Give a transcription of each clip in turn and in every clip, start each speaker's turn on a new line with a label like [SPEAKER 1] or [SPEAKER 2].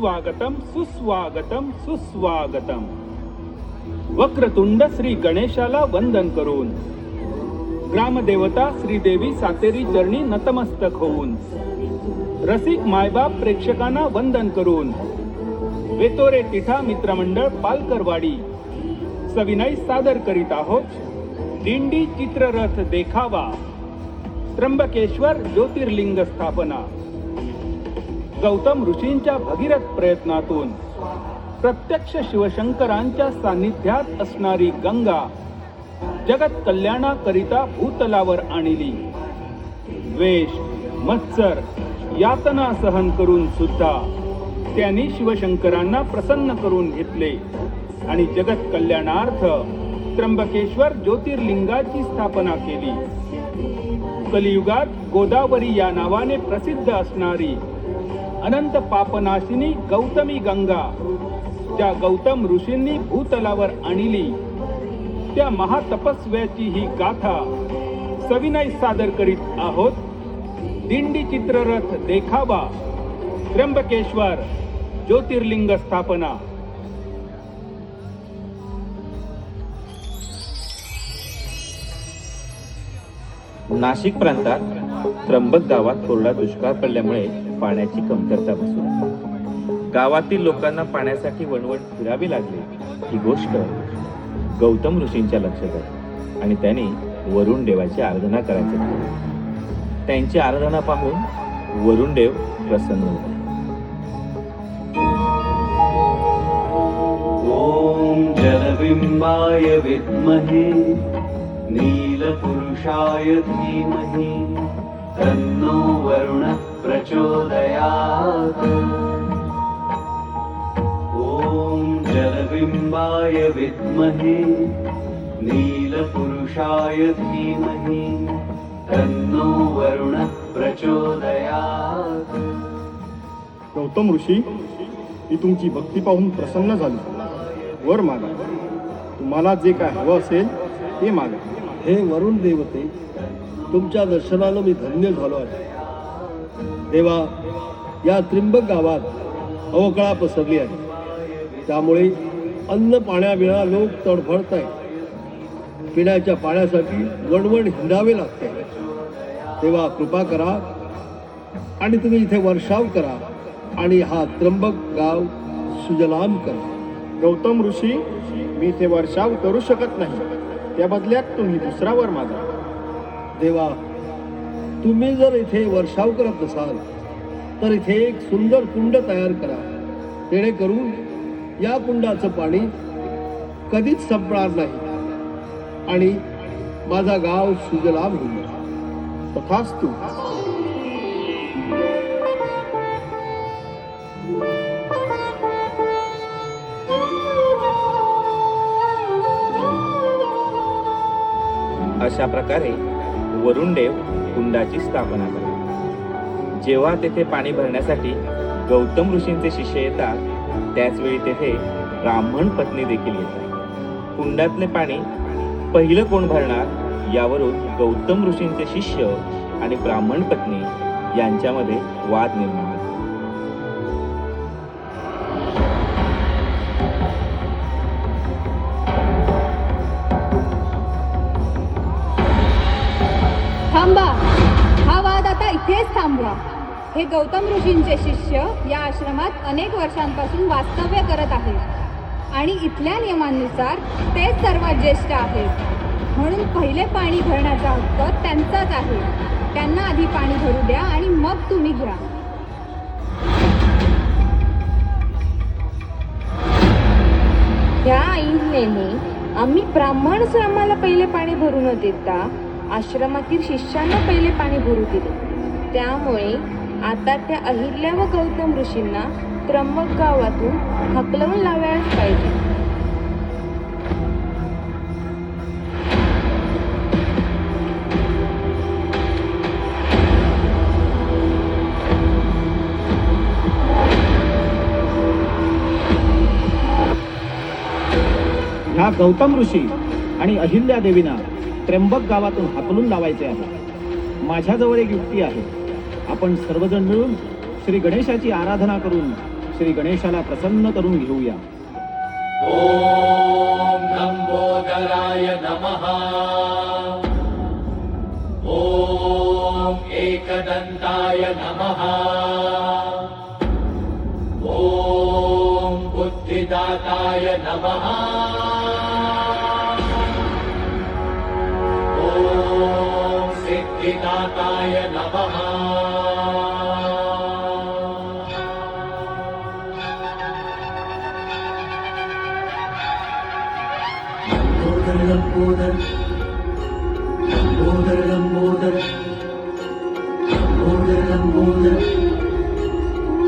[SPEAKER 1] सुस्वागतम सुस्वागतम सुस्वागतम वक्रतुंड श्री गणेशाला वंदन करून ग्रामदेवता श्रीदेवी सातेरी चरणी नतमस्तक होऊन रसिक मायबाप प्रेक्षकांना वंदन करून वेतोरे तिठा मित्रमंडळ पालकरवाडी सविनय सादर करीत आहोत दिंडी चित्ररथ देखावा त्र्यंबकेश्वर ज्योतिर्लिंग स्थापना गौतम ऋषींच्या भगीरथ प्रयत्नातून. प्रत्यक्ष शिवशंकरांच्या सान्निध्यात असणारी गंगा जगत कल्याणाकरिता भूतलावर आणली. द्वेष मत्सर यातना सहन करून सुद्धा त्यांनी शिवशंकरांना प्रसन्न करून घेतले आणि जगत कल्याणार्थ त्र्यंबकेश्वर ज्योतिर्लिंगाची स्थापना केली. कलियुगात गोदावरी या नावाने प्रसिद्ध असणारी अनंत पापनाशिनी गौतमी गंगा. ज्या गौतम ऋषींनी भूतलावर आणली. त्या महातपस्व्याची ही गाथा सविनय सादर करीत आहोत. दिंडी चित्ररथ देखावा. त्र्यंबकेश्वर ज्योतिर्लिंग स्थापना.
[SPEAKER 2] नाशिक प्रांतात त्र्यंबक गावात कोरडा दुष्काळ पडल्यामुळे पाण्याची कमतरता बसू लागली. गावातील लोकांना पाण्यासाठी वणवण फिरावी लागली ही गोष्ट गौतम ऋषींच्या लक्षात आली आणि त्यांनी वरुण देवाची आराधना करायचे त्यांची आराधना पाहून वरुण देव प्रसन्न होते
[SPEAKER 3] ॐ जलबिम्बाय विद्महे नीलपुरुषाय धीमहि तन्नो वरुणः प्रचोदयात्। ॐ जलबिम्बाय विद्महे नीलपुरुषाय धीमहि तन्नो वरुणः प्रचोदयात्।
[SPEAKER 4] गौतम ऋषी मी तुमची भक्ती पाहून प्रसन्न झाली. वर मागा. तुम्हाला जे काय हवं असेल ते मागा.
[SPEAKER 5] हे वरुण देवते तुमच्या दर्शनानं मी धन्य झालो आहे. देवा या त्रिंबक गावात अवकळा पसरली आहे. त्यामुळे अन्न पाण्याविना लोक तडफडत आहेत. पिण्याच्या पाण्यासाठी वणवण हिंडावे लागते. तेव्हा कृपा करा आणि तुम्ही इथे वर्षाव करा आणि हा त्र्यंबक गाव सुजलाम करा.
[SPEAKER 4] गौतम ऋषी मी इथे वर्षाव करू शकत नाही. त्या बदल्यात तुम्ही दुसरा वर मागा.
[SPEAKER 5] देवा तुम्ही जर इथे वर्षाव करत असाल तर इथे एक सुंदर कुंड तयार करा. जेणेकरून या कुंडाचं पाणी कधीच संपणार नाही. आणि माझा गाव सुजलाम होईल.
[SPEAKER 4] तथास्तु.
[SPEAKER 2] अशा प्रकारे वरुणदेव कुंडाची स्थापना करतात जेव्हा तेथे पाणी भरण्यासाठी गौतम ऋषींचे शिष्य येतात त्याचवेळी तेथे ब्राह्मण पत्नी देखील येतात. कुंडातले पाणी पहिलं कोण भरणार? यावरून गौतम ऋषींचे शिष्य आणि ब्राह्मण पत्नी यांच्यामध्ये वाद निर्माण
[SPEAKER 6] इथेच थांबवा. हे गौतम ऋषींचे शिष्य या आश्रमात अनेक वर्षांपासून वास्तव्य करत आहेत. आणि इथल्या नियमांनुसार तेच सर्वात ज्येष्ठ आहेत. म्हणून पहिले पाणी भरण्याचा हक्क त्यांचाच आहे. त्यांना आधी पाणी भरू द्या आणि मग तुम्ही घ्या.
[SPEAKER 7] ह्या आईनेने आम्ही ब्राह्मणच आम्हाला पहिले पाणी भरू न देता आश्रमातील शिष्यांना पहिले पाणी भरू दिले. त्यामुळे आता त्या अहिल्या व गौतम ऋषींना त्र्यंबक गावातून हकलवून लावायलाच पाहिजे.
[SPEAKER 8] ह्या गौतम ऋषी आणि अहिल्या देवीना त्र्यंबक गावातून हाकलून लावायचे आहे. माझ्याजवळ एक युक्ती आहे. आपण सर्वजण मिळून
[SPEAKER 9] श्री गणेशाची आराधना करून श्री गणेशाला प्रसन्न करून घेऊया.
[SPEAKER 3] ओम लम्बोदराय नमः. ओम एकदंताय नमः. ओम बुद्धिदाताय नमः. ओम सिद्धिदाताय लंबोदर लंबोदर लंबोदर लंबोदर लंबोदर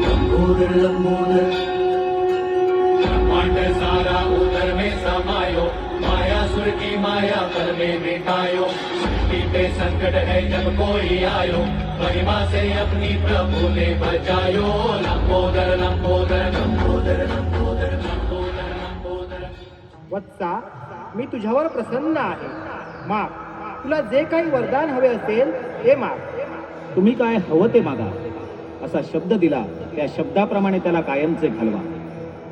[SPEAKER 3] लंबोदर लंबोदर ब्रह्मांड सारा उदर में समायो माया सुर की माया पर में मिटायो। पे संकट है जब कोई आयो महिमा से अपनी प्रभु ने बचायो। लंबोदर लंबोदर लंबोदर लंबोदर लंबोदर लंबोदर
[SPEAKER 10] वत्सा मी तुझ्यावर प्रसन्न आहे. माग तुला जे काही वरदान हवे असेल ते माग
[SPEAKER 9] तुम्ही काय हवं ते मागा. असा शब्द दिला त्या शब्दाप्रमाणे त्याला कायमचे घालवा.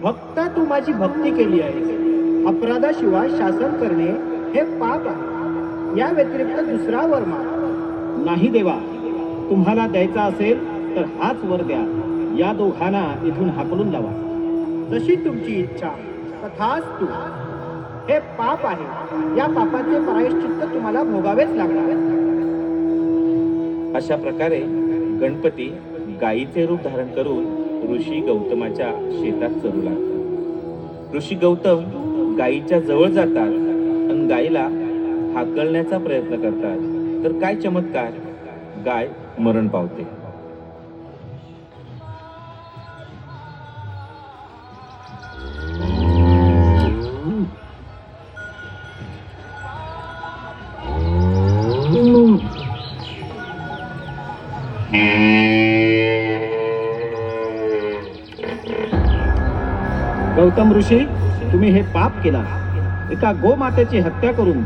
[SPEAKER 10] भक्ता तू माझी भक्ती केली आहे अपराधाशिवाय शासन करणे हे पाप आहे. या व्यतिरिक्त दुसरा वर माग
[SPEAKER 9] नाही देवा. तुम्हाला द्यायचा असेल तर हाच वर द्या. या दोघांना इथून हाकलून लावा.
[SPEAKER 10] जशी तुमची इच्छा तथाच तू. हे पाप आहे. या पापाचे प्रायश्चित्त तुम्हाला भोगावेच लागणार.
[SPEAKER 2] अशा प्रकारे गणपती गायीचे रूप धारण करून ऋषी गौतमाच्या शेतात चरू लागतात. ऋषी गौतम गायीच्या जवळ जातात आणि गायीला हाकलण्याचा प्रयत्न करतात. तर काय चमत्कार? गाय मरण पावते.
[SPEAKER 9] गौतम ऋषी तुम्ही हे पाप केला. एका गोमातेची हत्या करून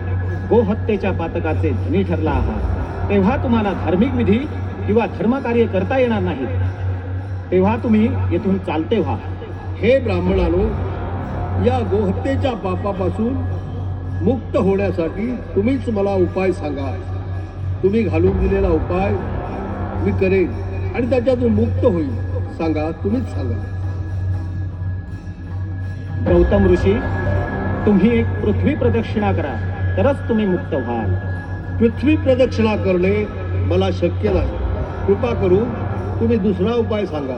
[SPEAKER 9] गोहत्येच्या पातकाचे धनी ठरला आहात. तेव्हा तुम्हाला धार्मिक विधी किंवा धर्मकार्य करता येणार नाही तेव्हा तुम्ही येथून चालते व्हा.
[SPEAKER 5] हे ब्राह्मणानो या गोहत्येच्या पापापासून मुक्त होण्यासाठी तुम्हीच मला उपाय सांगा. तुम्ही घालून दिलेला उपाय मी करेन आणि त्याच्यातून मुक्त होईल. सांगा तुम्हीच सांगा.
[SPEAKER 9] गौतम ऋषी तुम्ही एक पृथ्वी प्रदक्षिणा करा तरच तुम्ही मुक्त व्हाल.
[SPEAKER 5] पृथ्वी प्रदक्षिणा करणे मला शक्य नाही. कृपा करून तुम्ही दुसरा उपाय सांगा.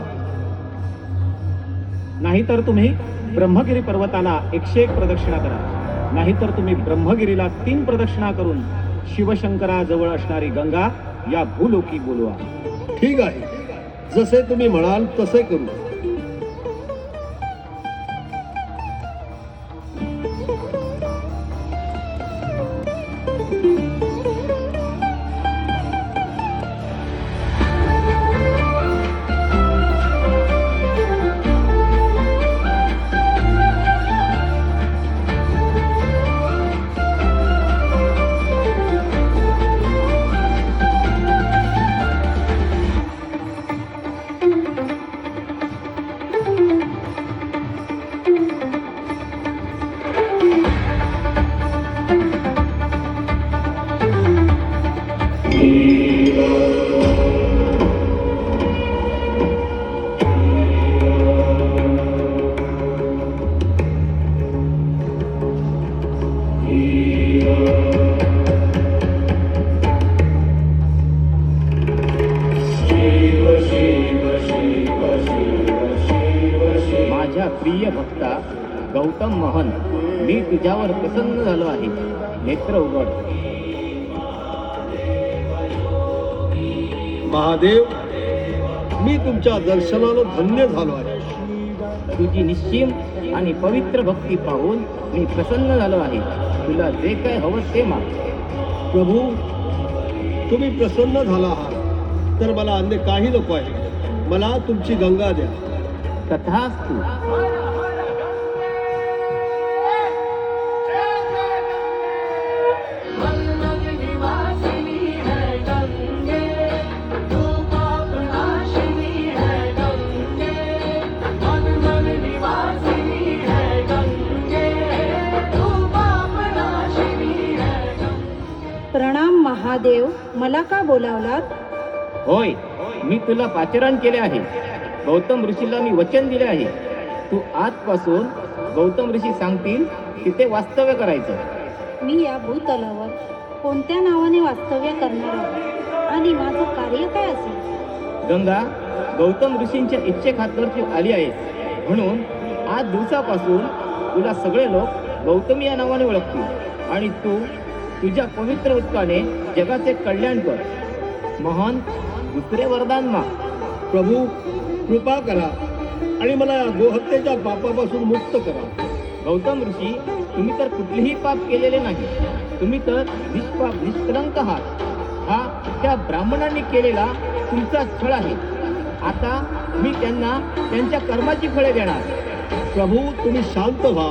[SPEAKER 9] नाहीतर तुम्ही ब्रह्मगिरी पर्वताला एकशे एक प्रदक्षिणा करा. नाहीतर तुम्ही ब्रह्मगिरीला तीन प्रदक्षिणा करून शिवशंकराजवळ असणारी गंगा या भूलोकी बोलवा.
[SPEAKER 5] ठीक आहे. जसे तुम्ही म्हणाल तसे करू.
[SPEAKER 9] गौतम मोहन मी तुझ्यावर प्रसन्न झालो आहे. नेत्र उघड.
[SPEAKER 5] महादेव मी तुमच्या दर्शनानं धन्य झालो आहे.
[SPEAKER 9] तुझी निश्चिम आणि पवित्र भक्ती पाहून मी प्रसन्न झालो आहे. तुला जे काय हवं ते माग.
[SPEAKER 5] प्रभू तुम्ही प्रसन्न झाला आहात. तर मला अन्य काही नको आहे. मला तुमची गंगा द्या.
[SPEAKER 9] तथास्तु.
[SPEAKER 6] महादेव मला का बोलावलात?
[SPEAKER 8] होय मी तुला पाचारण केले आहे. गौतम ऋषीला मी वचन दिले आहे. तू आजपासून गौतम ऋषी सांगतील तिथे वास्तव्य करायचं.
[SPEAKER 6] मी या भूतलावर कोणत्या नावाने वास्तव्य करणार आहे? आणि माझं कार्य काय असेल?
[SPEAKER 8] गंगा गौतम ऋषींच्या इच्छेखातर तू आली आहेस म्हणून आज दिवसापासून तुला सगळे लोक गौतमी या नावाने ओळखतील. आणि तू तुझ्या पवित्र उत्काने जगाचे कल्याण कर. महान दुसरे वरदान मा
[SPEAKER 5] प्रभू कृपा करा आणि मला गोहत्येच्या पापापासून मुक्त करा.
[SPEAKER 8] गौतम ऋषी तुम्ही तर कुठलेही पाप केलेले नाही. तुम्ही तर निष्पाप निष्कलंक आहात. हा त्या ब्राह्मणांनी केलेला तुमचा छळ आहे. आता मी त्यांना त्यांच्या कर्माची फळे देणार.
[SPEAKER 5] प्रभू तुम्ही शांत व्हा.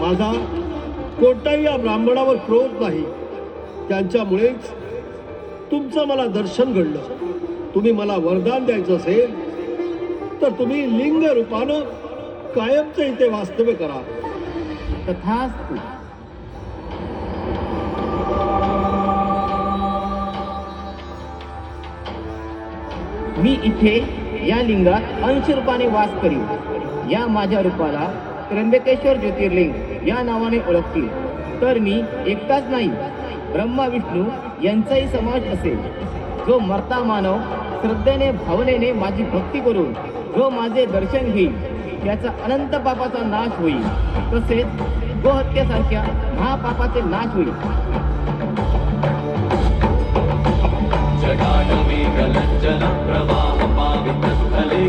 [SPEAKER 5] माझा कोणताही या ब्राह्मणावर क्रोध नाही. त्यांच्यामुळेच तुमचं मला दर्शन घडलं. तुम्ही मला वरदान द्यायचं असेल तर तुम्ही लिंग रूपानं कायमचं इथे वास्तव्य करा.
[SPEAKER 8] तथास्तु. मी इथे या लिंगात अंश रूपाने वास करीन. या माझ्या रूपाला त्र्यंबकेश्वर ज्योतिर्लिंग या नावाने ओळखतील. तर मी एकटाच नाही. ब्रह्मा विष्णू यांचाही समाज असेल. जो मरता मानव श्रद्धेने भावनेने माझी भक्ती करून जो माझे दर्शन घेईल त्याचा अनंत पापाचा नाश होईल. तसेच गोहत्येसारख्या महापापाचे नाश होईल.
[SPEAKER 3] प्रवाह पावित स्थले